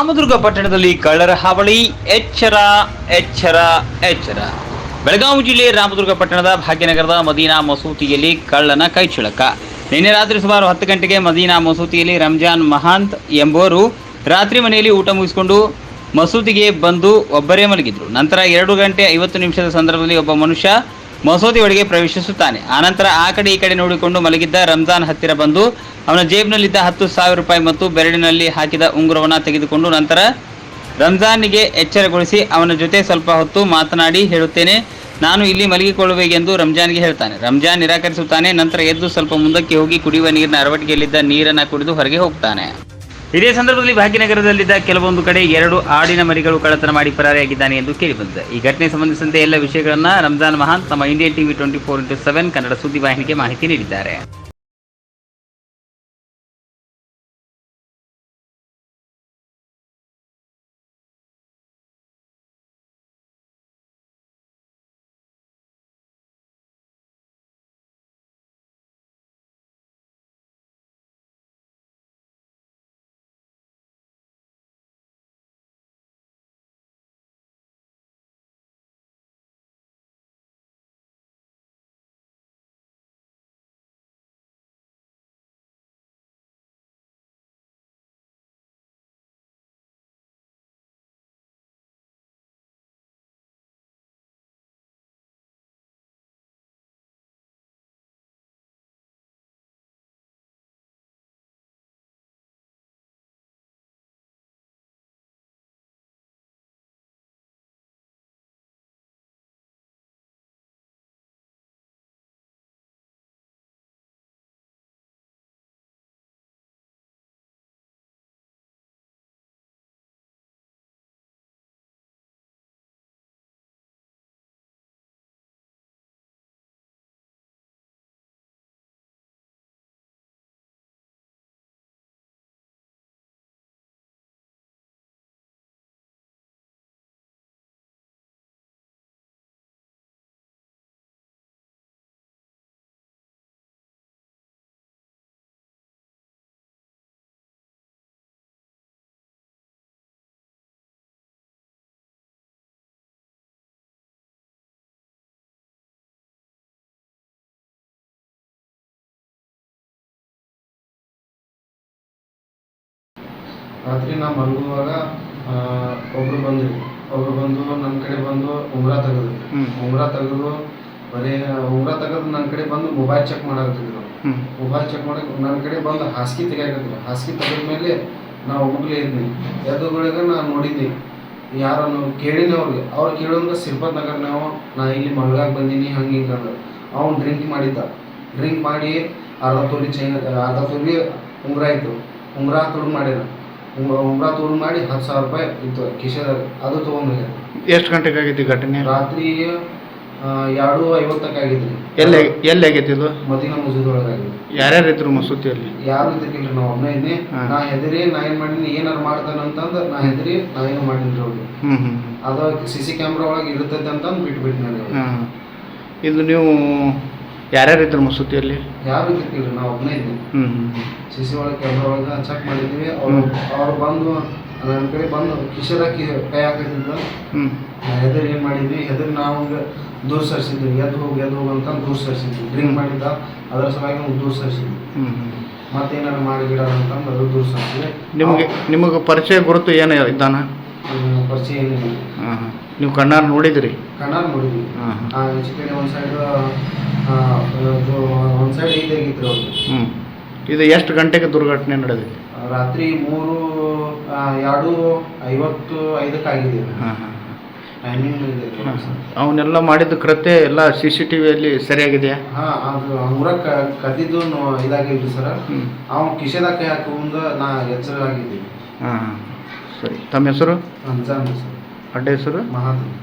ರಾಮದುರ್ಗ ಪಟ್ಟಣದಲ್ಲಿ ಕಳ್ಳರ ಹಾವಳಿ. ಎಚ್ಚರ ಎಚ್ಚರ ಎಚ್ಚರ. ಬೆಳಗಾವಿ ಜಿಲ್ಲೆ ರಾಮದುರ್ಗ ಪಟ್ಟಣದ ಭಾಗ್ಯನಗರದ ಮದೀನಾ ಮಸೂತಿಯಲ್ಲಿ ಕಳ್ಳನ ಕೈಚಳಕ ನಿನ್ನೆ ರಾತ್ರಿ ಸುಮಾರು ಹತ್ತು ಗಂಟೆಗೆ ಮದೀನಾ ಮಸೂತಿಯಲ್ಲಿ ರಂಜಾನ್ ಮಹಾಂತ್ ಎಂಬುವರು ರಾತ್ರಿ ಮನೆಯಲ್ಲಿ ಊಟ ಮುಗಿಸಿಕೊಂಡು ಮಸೂತಿಗೆ ಬಂದು ಒಬ್ಬರೇ ಮಲಗಿದ್ರು. ನಂತರ ಎರಡು ಗಂಟೆ ಐವತ್ತು ನಿಮಿಷದ ಸಂದರ್ಭದಲ್ಲಿ ಒಬ್ಬ ಮನುಷ್ಯ ಮಸೂತಿ ಒಳಗೆ ಪ್ರವೇಶಿಸುತ್ತಾನೆ. ಆನಂತರ ಆ ಕಡೆ ಈ ಕಡೆ ನೋಡಿಕೊಂಡು ಮಲಗಿದ್ದ ರಂಜಾನ್ ಹತ್ತಿರ ಬಂದು ಅವನ ಜೇಬಿನಲ್ಲಿದ್ದ ಹತ್ತು ಸಾವಿರ ರೂಪಾಯಿ ಮತ್ತು ಬೆರಳಿನಲ್ಲಿ ಹಾಕಿದ ಉಂಗುರವನ್ನು ತೆಗೆದುಕೊಂಡು ನಂತರ ರಂಜಾನ್ನಿಗೆ ಎಚ್ಚರಗೊಳಿಸಿ ಅವನ ಜೊತೆ ಸ್ವಲ್ಪ ಹೊತ್ತು ಮಾತನಾಡಿ ಹೇಳುತ್ತೇನೆ, ನಾನು ಇಲ್ಲಿ ಮಲಗಿಕೊಳ್ಳಬೇಕೆಂದು ರಂಜಾನ್ಗೆ ಹೇಳ್ತಾನೆ. ರಂಜಾನ್ ನಿರಾಕರಿಸುತ್ತಾನೆ, ನಂತರ ಎದ್ದು ಸ್ವಲ್ಪ ಮುಂದಕ್ಕೆ ಹೋಗಿ ಕುಡಿಯುವ ನೀರಿನ ಅರವಟಿಗೆಯಲ್ಲಿದ್ದ ನೀರನ್ನು ಕುಡಿದು ಹೊರಗೆ ಹೋಗ್ತಾನೆ. ಇದೇ ಸಂದರ್ಭದಲ್ಲಿ ಭಾಗ್ಯನಗರದಲ್ಲಿದ್ದ ಕೆಲವೊಂದು ಕಡೆ ಎರಡು ಆಡಿನ ಮರಿಗಳು ಕಳ್ಳತನ ಮಾಡಿ ಪರಾರಿಯಾಗಿದ್ದಾನೆ ಎಂದು ಕೇಳಿಬಂದಿದೆ. ಈ ಘಟನೆ ಸಂಬಂಧಿಸಿದಂತೆ ಎಲ್ಲ ವಿಷಯಗಳನ್ನು ರಂಜಾನ್ ಮಹಾನ್ ತಮ್ಮ Indian TV twenty four into seven Kannada ಸುದ್ದಿವಾಹಿನಿಗೆ ಮಾಹಿತಿ ನೀಡಿದ್ದಾರೆ. ರಾತ್ರಿ ನಾ ಮಲಗುವಾಗ ಒಬ್ರು ಬಂದ್ರಿ ಒಬ್ರು ಬಂದು ನನ್ನ ಕಡೆ ಬಂದು ಉಂಗ್ರ ತೆಗೆದ್ರು. ಉಂಗುರ ತೆಗೆದು ಬರೀ ಉಂಗ್ರ ತೆಗೆದು ನನ್ನ ಕಡೆ ಬಂದು ಮೊಬೈಲ್ ಚೆಕ್ ಮಾಡಕತ್ತಿದ್ರು. ಮೊಬೈಲ್ ಚೆಕ್ ಮಾಡಕ್ ನನ್ನ ಕಡೆ ಬಂದು ಹಾಸಿಗೆ ತೆಗಿಯಾಕತ್ತಿದ್ರು. ಹಾಸಿಗೆ ತೆಗೆದ ಮೇಲೆ ನಾ ಹೋಗ್ಲೇ ಇದ್ನಿ. ನಾ ನಾನು ನೋಡಿದ್ದೆ ಯಾರನ್ನು ಕೇಳಿನಿ ಅವ್ರಿಗೆ. ಅವ್ರು ಕೇಳೋಂಗ ಸಿರ್ಪತ್ ನಗರ್ ನಾವು ನಾ ಇಲ್ಲಿ ಮಲ್ಗಾಕ್ ಬಂದೀನಿ ಹಂಗೆ ಹಿಂಗೆ ಅಂದ್ರೆ ಅವ್ನು ಡ್ರಿಂಕ್ ಮಾಡಿದ್ದ. ಡ್ರಿಂಕ್ ಮಾಡಿ ಅರ್ಧ ತೊಲಿ ಚೈನ್ ಅರ್ಧ ತೊಲಿ ಉಂಗ್ರ ಇತ್ತು. ಉಂಗ್ರ ತುಡು ಮಾಡಿದ. ಉಂಗ್ರ ಉಂಗ್ರ ಮಾಡಿ ಹತ್ತು ಸಾವಿರ ರೂಪಾಯಿ ಇತ್ತು ಕಿಶೆದಾಗ ಅದು ತೊಗೊಂಡು ಎಷ್ಟು ಗಂಟೆಗೆ ಆಗಿತ್ತು ಘಟನೆ? ರಾತ್ರಿ ಎರಡು ಐವತ್ತಕ್ಕೆ ಆಗಿದ್ರಿ ಎಲ್ಲಿ ಎಲ್ಲಿ ಆಗೈತಿ ಇದು? ಮದಿನ ಮುಜುದೊಳಗಾಗಿದ್ರಿ ಯಾರ್ಯಾರು ಇದ್ರು ಮಸೂತಿಯಲ್ಲಿ? ಯಾರು ಇದ್ದಿರ್ಕಿಲ್ರಿ ನಾವು ಒಬ್ಬನೇ ಇದ್ನಿ. ನಾ ಹೆದರಿ ನಾ ಏನು ಮಾಡೀನಿ ಏನಾರು ಮಾಡ್ತಾನೆ ಅಂತಂದು ನಾ ಹೆದರಿ ನಾ ಏನು ಮಾಡೀನಿ ಅವ್ರಿಗೆ ಅದ ಸಿ ಸಿ ಕ್ಯಾಮ್ರಾ ಒಳಗೆ ಇರ್ತೈತೆ ಅಂತಂದು ಬಿಟ್ಬಿಟ್ಟು ನನಗೆ ಇದು ನೀವು ಯಾರ್ಯಾರು ಇದ್ರು ಮಸೂತಿಯಲ್ಲಿ ಯಾರು ಇದ್ದಿರ್ಕಿಲ್ರಿ ನಾವು ಒಬ್ಬನೇ ಇದ್ವಿ. ಹ್ಞೂ ಹ್ಞೂ ಸಿ ಸಿ ಒಳಗೆ ಕ್ಯಾಮ್ರಾ ಒಳಗೆ ಚೆಕ್ ಮಾಡಿದ್ವಿ. ಅವ್ರು ಅವ್ರು ಬಂದು ನನ್ನ ಕಡೆ ಬಂದು ಕಿಶೆದಾಗ ಕಿ ಹಾಕಿದ್ದ ಹ್ಞೂ ಹೆದರಿ ಏನು ಮಾಡಿದ್ವಿ? ಹೆದರಿ ನಾವು ದೂರ ಸರಿಸಿದ್ವಿ. ಎದ್ದು ಹೋಗಿ ಎದ್ದು ಹೋಗಿ ಅಂತ ದೂರ ಸರಿಸಿದ್ವಿ. ಡ್ರಿಂಕ್ ಮಾಡಿದ್ದ ಅದರ ಸಲುವಾಗಿ ನಾವು ದೂರ ಸರಿಸಿದ್ವಿ. ಹ್ಞೂ ಹ್ಞೂ ಮತ್ತೇನಾರು ಮಾಡಿಬಿಡ ಅಂತಂದು ಅದು ದೂರ ಸರಿಸಿದ್ವಿ. ನಿಮಗೆ ನಿಮಗೆ ಪರಿಚಯ ಗುರುತು ಏನು ಇದ್ದಾನ? ಪರಿಚಯ ಏನಿಲ್ಲ. ಹಾಂ ಹಾಂ ನೀವು ಕಣ್ಣಾರು ನೋಡಿದ್ರಿ? ಕಣ್ಣಾರ್ ನೋಡಿದ್ವಿ. ಹಾಂ ಈಚೆ ಕಡೆ ಒಂದು ಸೈಡ್ ಒಂದು ಸೈಡ್ ಇದಾಗಿತ್ತು ಹ್ಞೂ ಇದು ಎಷ್ಟು ಗಂಟೆಗೆ ದುರ್ಘಟನೆ ನಡೆದಿದೆ? ರಾತ್ರಿ ಮೂರು ಎರಡು ಐವತ್ತು ಐದಕ್ಕೆ ಆಗಿದೆ. ಹಾಂ ಹಾಂ ಟೈಮಿಂಗ್ ಅವನ್ನೆಲ್ಲ ಮಾಡಿದ ಕೃತ್ಯ ಎಲ್ಲ ಸಿ ಸಿ ಟಿ ವಿಯಲ್ಲಿ ಸರಿಯಾಗಿದೆಯಾ? ಹಾ ಅದು ಕದ್ದಿದ್ದು ಇದಾಗಿಲ್ರಿ ಸರ್. ಹ್ಞೂ ಅವ್ನು ಕಿಶೆದಾಗ ಕೈ ಮುಂದೆ ನಾ ಎಚ್ಚರ ಆಗಿದ್ದೀವಿ ಹಾಂ ಹಾಂ. ಸರಿ. ತಮ್ಮ ಹೆಸರು? ರಂಜಾನ್ ಸರ್. అడ్డేశ్వరు మహాత్ముడు